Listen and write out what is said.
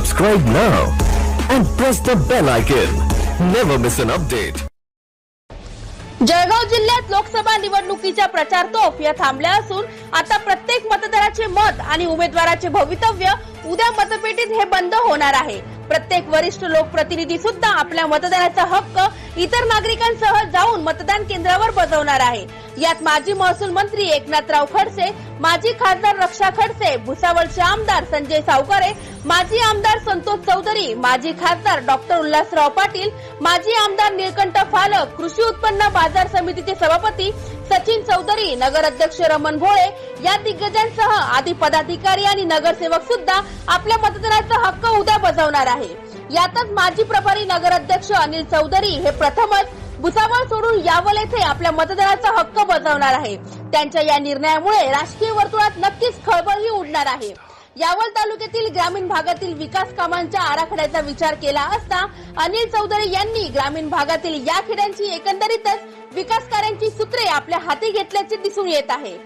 Subscribe now and press the bell icon. Never miss an update. Jalgaon जिल्ह्यात लोकसभा निवडणुकीच्या प्रचार तोफ या थांबल्या असून आता प्रत्येक मतदाराचे मत आणि उमेदवाराचे भवितव्य उद्या मतपेटीत हे बंद होणार आहे प्रत्येक वरिष्ठ लोकप्रतिनिधी सुद्धा आपल्या मतदानाचा हक्क इतर नागरिकांसह जाऊन मतदान केंद्रावर बजावणार आहे. यात माजी महसूल मंत्री एकनाथराव खडसे माजी खासदार रक्षा खडसे भुसावळचे आमदार संजय सावकारे माजी आमदार संतोष चौधरी माजी खासदार डॉक्टर उल्हासराव पाटील माजी आमदार निळकंठ फालक कृषी उत्पन्न बाजार समितीचे सभापती सचिन चौधरी नगर अध्यक्ष रमण भोळे या दिग्गजांसह आदी पदाधिकारी आणि नगरसेवक सुद्धा आपल्या मतदानाचा हक्क उद्या बजावणार आहे. यातच माजी प्रभारी नगराध्यक्ष अनिल चौधरी हे प्रथमच भुसावळ सोडून यावल येथे आपल्या मतदानाचा हक्क बजावणार आहे. त्यांच्या या निर्णयामुळे राजकीय वर्तुळात नक्कीच खळबळही उडणार आहे. यावल तालुक्यातील ग्रामीण भागातील विकास कामांच्या आराखड्याचा विचार केला असता अनिल चौधरी यांनी ग्रामीण भागातील या खेड्यांची एकंदरीतच विकास कार्यांची सूत्रे आपल्या हाती घेतल्याचे दिसून येत आहे.